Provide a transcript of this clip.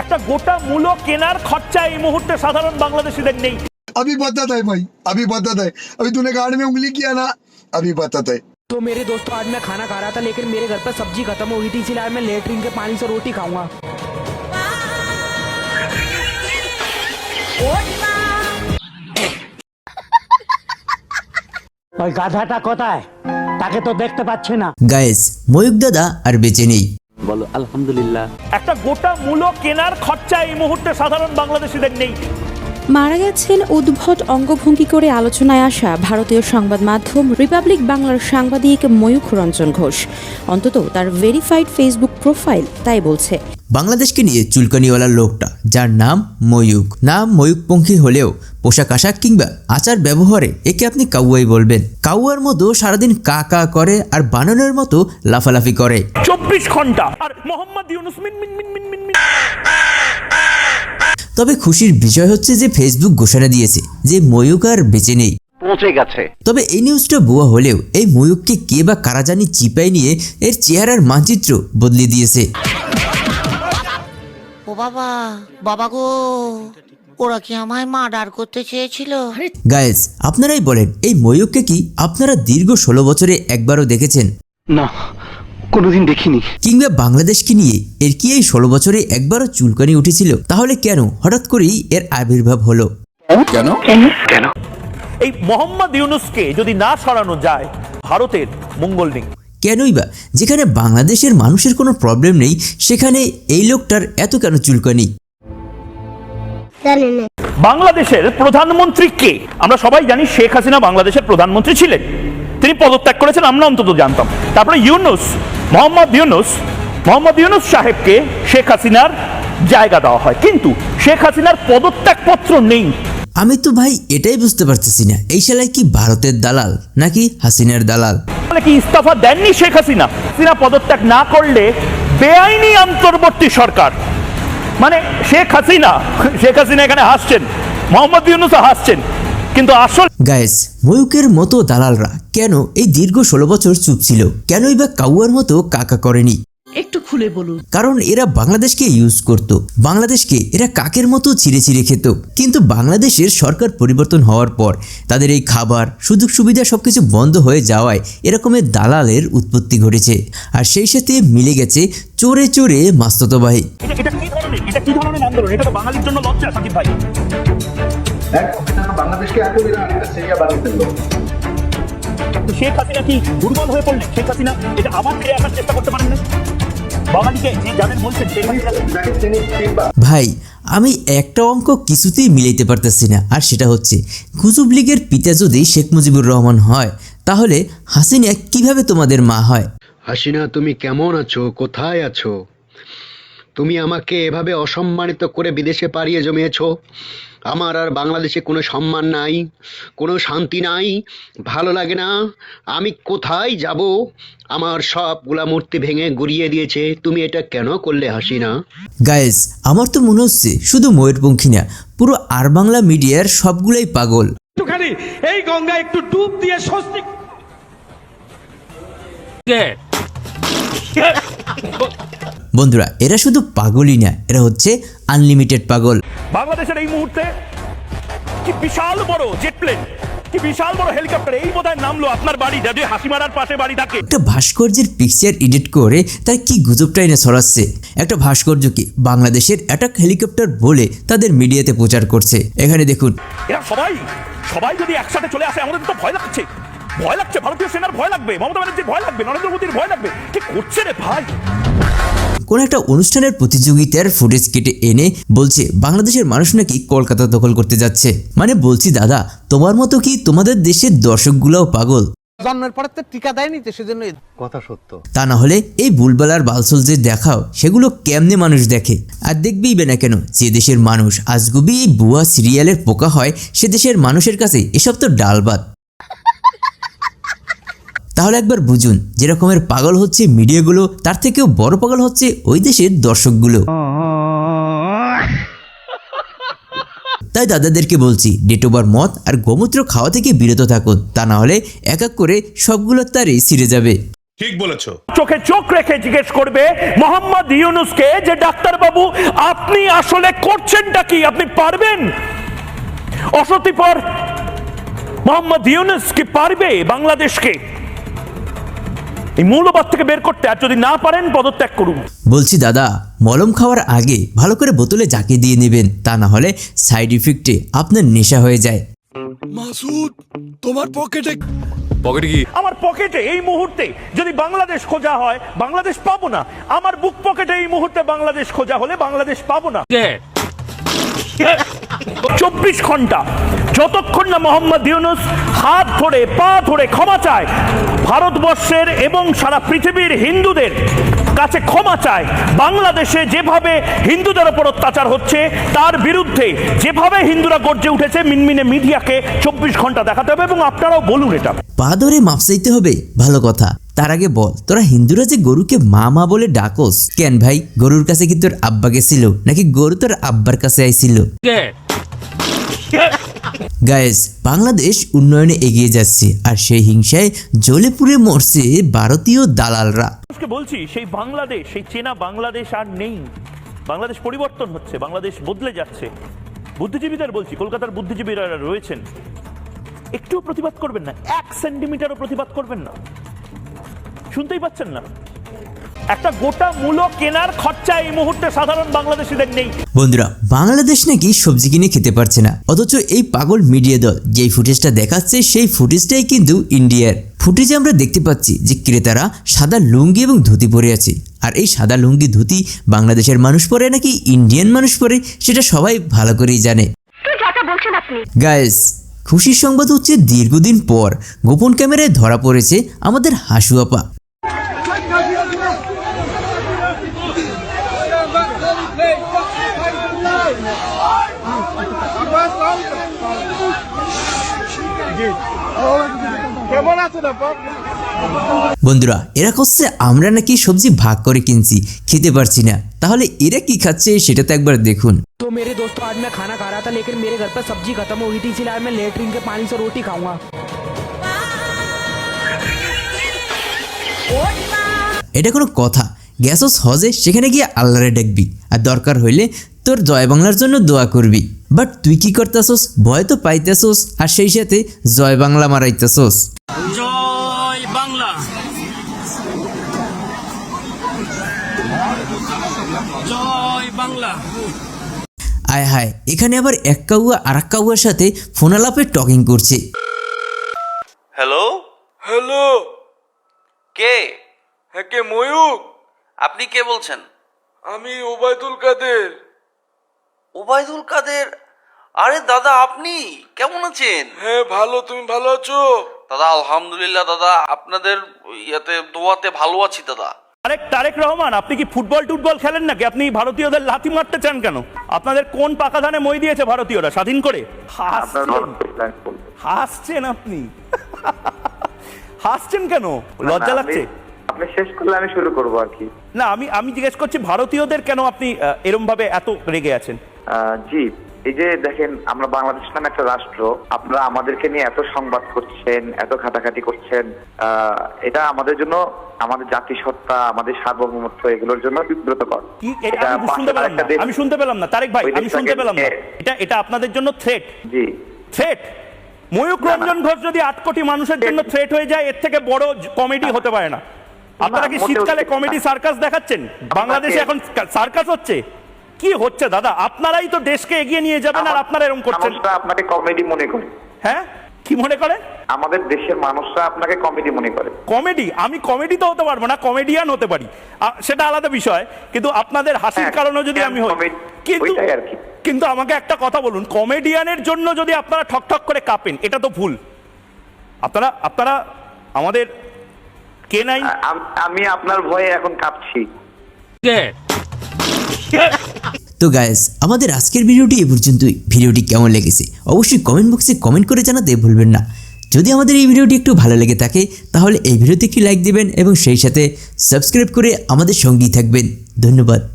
একটা গোটা মূলো কেনার খরচা এই মুহূর্তে সাধারণ বাংলাদেশিদের নেই अभी बताता है भाई अभी बताता है अभी तूने गाड़ में उंगली किया ना अभी बताता है तो मेरे दोस्तों आज मैं खाना खा रहा था लेकिन मेरे घर पर सब्जी खत्म हो गई थी इसलिए आज मैं लेटरिन के पानी से रोटी खाऊंगा ওই গাধাটা কোথায় তাকে তো দেখতে পাচ্ছি না গায়েস ময়ূক দাদা আর বেঁচে নেই বলো আলহামদুলিল্লাহ। একটা গোটা মূলো কেনার খরচা এই মুহূর্তে সাধারণ বাংলাদেশিদের নেই। মারা গেছেন উদ্ভট অঙ্গভঙ্গি করে আলোচনায় আসা ভারতীয় সংবাদ মাধ্যম রিপাবলিক বাংলার সাংবাদিক ময়ূখ রঞ্জন ঘোষ। অন্তত তার ভেরিফাইড ফেসবুক প্রোফাইল তাই বলছে। বাংলাদেশকে নিয়ে চুলকানিওয়ালা লোকটা যার নাম ময়ূক। নাম ময়ূকপঙ্খী হলেও পোশাক আশাক কিংবা আচার ব্যবহারে একে আপনি কাউয়াই বলবেন। কাউয়ার মতো সারাদিন কা কা করে আর বানানোর মতো লাফালাফি করে। চব্বিশ ঘণ্টা আর মোহাম্মদ ইউনুস মিন মিন মিন মিন মিন মিন। তবে খুশির বিষয় হচ্ছে যে ফেসবুক ঘোষণা দিয়েছে যে ময়ূক আর বেঁচে নেই। পৌঁছে গেছে। তবে এই নিউজটা ভুয়া হলেও এই ময়ূককে কে বা কারা জানি চিপাই নিয়ে এর চেহারার মানচিত্র বদলে দিয়েছে। ও বাবা বাবা গো ওরা কি আমায় মার্ডার করতে চেয়েছিল? গায়েস আপনারাই বলেন এই ময়ূককে কি আপনারা দীর্ঘ ষোলো বছরে একবারও দেখেছেন? না কোনোদিন দেখিনি। কিংবা বাংলাদেশকে নিয়ে এর কি এই ষোলো বছরে একবারও চুলকানি উঠেছিল? তাহলে কেন? হঠাৎ করেই এর আবির্ভাব হলো। কেন? কেন? এই মোহাম্মদ ইউনুসকে যদি না সরানো যায় ভারতের মঙ্গল নেই কেনই বা? যেখানে বাংলাদেশের মানুষের কোনো প্রবলেম নেই সেখানে এই লোকটার এত কেন চুলকানি? বাংলাদেশের প্রধানমন্ত্রী কে? আমরা সবাই জানি শেখ হাসিনা বাংলাদেশের প্রধানমন্ত্রী ছিলেন। তিনি পদত্যাগ করেছেন আমরা অন্তত জানতাম। তারপরে ইউনুস মোহাম্মদ ইউনুস মোহাম্মদ ইউনুস সাহেবকে শেখ হাসিনার জায়গা দেওয়া হয়। কিন্তু শেখ হাসিনার পদত্যাগপত্র নেই। আমি তো ভাই এটাই বুঝতে পারতেছি না। এই শালায় কি ভারতের দালাল নাকি হাসিনার দালাল? কি ইস্তফা দেননি শেখ হাসিনা? হাসিনা পদত্যাগ না করলে বেআইনি অন্তর্বর্তী সরকার। মানে শেখ হাসিনা শেখ হাসিনা এখানে হাসছেন মোহাম্মদ ইউনুসও হাসছেন কিন্তু আসল গায়েস ময়ূকের মতো দালালরা কেন এই দীর্ঘ ষোলো বছর চুপ ছিল? কেনই বা কাউয়ার মতো কাকা করেনি? একটু খুলে বলুন। কারণ এরা বাংলাদেশকে ইউজ করত। বাংলাদেশকে এরা কাকের মতো ছিঁড়ে ছিঁড়ে খেত। কিন্তু বাংলাদেশের সরকার পরিবর্তন হওয়ার পর তাদের এই খাবার সুযোগ সুবিধা সবকিছু বন্ধ হয়ে যাওয়ায় এরকমের দালালের উৎপত্তি ঘটেছে। আর সেই সাথে মিলে গেছে চোরে চোরে মাস্তত ভাই এটা এটা কি ধরনের এটা কি ধরনের আন্দোলন? এটা তো বাঙালির জন্য লজ্জা সাকিব ভাই। বাংলাদেশকে একেবারে আরেকটা সিরিয়া বানিয়ে ফেলল। শেখ হাসিনা কি দুর্বল হয়ে পড়লেন? শেখ হাসিনা এটা আবার ফিরে আসার চেষ্টা করতে পারেন না ভাই আমি একটা অঙ্ক কিছুতেই মিলাইতে পারতেছি না। আর সেটা হচ্ছে গুজব লীগের পিতা যদি শেখ মুজিবুর রহমান হয় তাহলে হাসিনা কীভাবে তোমাদের মা হয়? হাসিনা তুমি কেমন আছো? কোথায় আছো? তুমি আমাকে এভাবে অসম্মানিত করে বিদেশে পাড়িয়ে জমিয়েছো? আমার আর বাংলাদেশে কোনো সম্মান নাই কোনো শান্তি নাই ভালো লাগে না। আমি কোথায় যাব? আমার সবগুলা মূর্তি ভেঙে গুড়িয়ে দিয়েছে। তুমি এটা কেন করলে হাসি না গায়েস আমার তো মনে হচ্ছে শুধু ময়ূরপঙ্খী না পুরো আর বাংলা মিডিয়ার সবগুলাই পাগল। একটুখানি এই গঙ্গা একটু ডুব দিয়ে স্বস্তি বন্ধুরা এরা শুধু পাগলই না এরা হচ্ছে আনলিমিটেড পাগল। বাংলাদেশের এই মুহূর্তে কি বিশাল বড় জেট প্লেন কি বিশাল বড় হেলিকপ্টার এই বোধহয় নামলো আপনার বাড়ি যদি হাসিমারার পাশে বাড়ি থাকে। একটা ভাস্কর্যের পিকচার এডিট করে তার কি গুজবটাই না ছড়াচ্ছে? একটা ভাস্কর্যকে বাংলাদেশের অ্যাটাক হেলিকপ্টার বলে তাদের মিডিয়াতে প্রচার করছে? এখানে দেখুন। এরা সবাই সবাই যদি একসাথে চলে আসে আমাদের তো ভয় লাগছে। ভয় লাগছে ভারতীয় সেনার ভয় লাগবে মমতা ব্যানার্জির ভয় লাগবে নরেন্দ্র মোদীর ভয় লাগবে। কি করছে রে ভাই? কোন একটা অনুষ্ঠানের প্রতিযোগিতার ফুটেজ কেটে এনে বলছে বাংলাদেশের মানুষ নাকি কলকাতা দখল করতে যাচ্ছে। মানে বলছি দাদা তোমার মতো কি তোমাদের দেশের দর্শকগুলোও পাগল? জন্মের পরে তো টিকা দেয়নি তো সেজন্য কথা সত্য। তা না হলে এই বুলবালার বালসল যে দেখাও সেগুলো কেমনে মানুষ দেখে? আর দেখবেই বে না কেন যে দেশের মানুষ আজগুবি এই বুয়া সিরিয়ালের পোকা হয় সে দেশের মানুষের কাছে এসব তো ডালবাত। তাহলে একবার বুঝুন যেরকমের পাগল হচ্ছে মিডিয়াগুলো তার থেকেও বড় পাগল হচ্ছে ওই দেশের দর্শকগুলো। তাই দাদাদেরকে বলছি ডেটোবার মদ আর গোমূত্র খাওয়া থেকে বিরত থাকুন তা না হলে এক এক করে সবগুলো তারই ছিঁড়ে যাবে। ঠিক বলেছ। চোখে চোখ রেখে জিজ্ঞেস করবে মোহাম্মদ ইউনুসকে যে ডাক্তার বাবু আপনি আসলে করছেনটা কি? আপনি পারবেন? অসতিপর মোহাম্মদ ইউনুস কি পারবে বাংলাদেশকে? এই মূল্যবাদ থেকে বের করতে আর যদি না পারেন পদত্যাগ করুন। বলছি দাদা মলম খাওয়ার আগে ভালো করে বোতলে জাকি দিয়ে নেবেন তা না হলে সাইড ইফেক্টে আপনার নেশা হয়ে যায়। মাসুদ তোমার পকেটে পকেটে কি? আমার পকেটে এই মুহূর্তে যদি বাংলাদেশ খোঁজা হয় বাংলাদেশ পাবো না। আমার বুক পকেটে এই মুহূর্তে বাংলাদেশ খোঁজা হলে বাংলাদেশ পাবো না। চব্বিশ ঘণ্টা যতক্ষণ না মোহাম্মদ ইউনুস হাত ধরে, পা ধরে ক্ষমা চায়, ভারতবর্ষের এবং সারা পৃথিবীর হিন্দুদের কাছে ক্ষমা চায়, বাংলাদেশে যেভাবে হিন্দুদের ওপর অত্যাচার হচ্ছে, তার বিরুদ্ধে যেভাবে হিন্দুরা গর্জে উঠেছে, মিনমিনে মিডিয়াকে চব্বিশ ঘণ্টা দেখাতে হবে এবং আপনারাও বলুন এটা। পা ধরে মাপ চাইতে হবে, ভালো কথা। তার আগে বল, তোরা হিন্দুরা যে গরুকে মা মা বলে ডাকোস? কেন ভাই, গরুর কাছে কি তোর আব্বা গেছিল? নাকি গরু তোর আব্বার কাছে আইছিল? গায়েস বাংলাদেশ উন্নয়নে এগিয়ে যাচ্ছে, আর সেই হিংসায় জ্বলে পুড়ে মরছে ভারতীয় দালালরা। বলছি, সেই বাংলাদেশ, সেই চেনা বাংলাদেশ আর নেই। বাংলাদেশ পরিবর্তন হচ্ছে, বাংলাদেশ বদলে যাচ্ছে। বুদ্ধিজীবীদের বলছি, কলকাতার বুদ্ধিজীবীরা রয়েছেন। একটুও প্রতিবাদ করবেন না, এক সেন্টিমিটারও প্রতিবাদ করবেন না। শুনতেই পাচ্ছেন না। একটা গোটা মূলো কেনার খরচা এই মুহূর্তে সাধারণ বাংলাদেশিদের নেই। বন্ধুরা বাংলাদেশ নাকি সবজি কিনে খেতে পারছে না। অথচ এই পাগল মিডিয়া দল যেই ফুটেজটা দেখাচ্ছে সেই ফুটেজটাই কিন্তু ইন্ডিয়ার। ফুটেজে আমরা দেখতে পাচ্ছি যে ক্রেতারা সাদা লুঙ্গি এবং ধুতি পরে আছে। আর এই সাদা লুঙ্গি ধুতি বাংলাদেশের মানুষ পরে নাকি ইন্ডিয়ান মানুষ পরে সেটা সবাই ভালো করেই জানে। গাইস খুশির সংবাদ হচ্ছে দীর্ঘদিন পর। গোপন ক্যামেরায় ধরা পড়েছে আমাদের হাসু আপা বন্ধুরা এরা করছে আমরা নাকি সবজি ভাগ করে কিনছি খেতে পারছি না তাহলে এরা কি খাচ্ছে সেটা তো একবার দেখুন तो मेरे दोस्तों आज मैं खाना खा रहा था लेकिन मेरे घर पर सब्जी खत्म हो गई थी इसलिए आज मैं लेटरिन के पानी से रोटी खाऊंगा এটা কোনো কথা গ্যাসও হজে সেখানে গিয়ে আল্লাহরে ডাকবি আর দরকার হইলে তোর জয় বাংলার জন্য দোয়া করবি। বাট তুই কি করতেছস? ভয় তো পাইতেছস আর সেই সাথে জয় বাংলা মারাইতেছস। আয় হায় এখানে আবার এক কাউয়া আর এক কাউয়ার সাথে ফোনালাপে টকিং করছে। হ্যালো? হ্যালো। কে? হ্যাঁ কে ময়ূক আপনি কে বলছেন? আমি ওবায়দুল কাদের। ওবায়দুল কাদের। আরে দাদা আপনি কেমন আছেন? হ্যাঁ ভালো। তুমি ভালো আছো? দাদা আলহামদুলিল্লাহ দাদা আপনাদের ইয়াতে দোয়াতে ভালো আছি দাদা। আরেক তারেক রহমান আপনি কি ফুটবল টুটবল খেলেন নাকি? আপনি ভারতীয়দের লাথি মারতে চান কেন? আপনাদের কোন পাকা ধানে মই দিয়েছে ভারতীয়রা স্বাধীন করে? হাসছেন হাসছেন আপনি। হাসছেন কেন? লজ্জা লাগছে? আপনি শেষ করলে আমি শুরু করব আর কি। না আমি আমি জিজ্ঞেস করছি ভারতীয়দের কেন আপনি এরম ভাবে এত রেগে আছেন? জি এই যে দেখেন আমরা বাংলাদেশ নামে একটা রাষ্ট্র আপনারা আমাদেরকে নিয়ে এত সংবাদ করছেন এত ঘাটাঘাটি করছেন এটা আমাদের জন্য আমাদের জাতিসত্তা আমাদের সার্বভৌমত্ব এগুলোর জন্য বিব্রতকর। আমি শুনতে পেলাম না তারেক ভাই আমি শুনতে পেলাম না। এটা এটা আপনাদের জন্য থ্রেট জি। থ্রেট ময়ূক রঞ্জন ঘোষ যদি আট কোটি মানুষের জন্য থ্রেট হয়ে যায় এর থেকে বড় কমেডি হতে পারে না। আপনারা কি শীতকালে কমেডি সার্কাস দেখাচ্ছেন? বাংলাদেশে এখন সার্কাস হচ্ছে। কি হচ্ছে দাদা? আপনারাই তো দেশকে এগিয়ে নিয়ে যাবেন আর আপনারা এরকম করছেন। আপনাকে কমেডি মনে করে। হ্যাঁ? কি মনে করে? আমাদের দেশের মানুষরা আপনাকে কমেডি মনে করে। কমেডি আমি কমেডি তো হতে পারব না কমেডিয়ান হতে পারি। সেটা আলাদা বিষয় কিন্তু আপনাদের হাসির হ্যাঁ, কারণে যদি আমি হই। কিন্তু ওইটাই আর কি। কিন্তু আমাকে একটা কথা বলুন কমেডিয়ানের জন্য যদি আপনারা ঠক ঠক করে কাঁপেন এটা তো ভুল। আপনারা আপনারা আমাদের কে নাই? আমি আপনার ভয়ে এখন কাঁপছি। তো গায়েস আমাদের আজকের ভিডিওটি এ পর্যন্তই। ভিডিওটি কেমন লেগেছে? অবশ্যই কমেন্ট বক্সে কমেন্ট করে জানাতে ভুলবেন না। যদি আমাদের এই ভিডিওটি একটু ভালো লেগে থাকে, তাহলে এই ভিডিওতে একটি লাইক দেবেন এবং সেই সাথে সাবস্ক্রাইব করে আমাদের সঙ্গেই থাকবেন। ধন্যবাদ।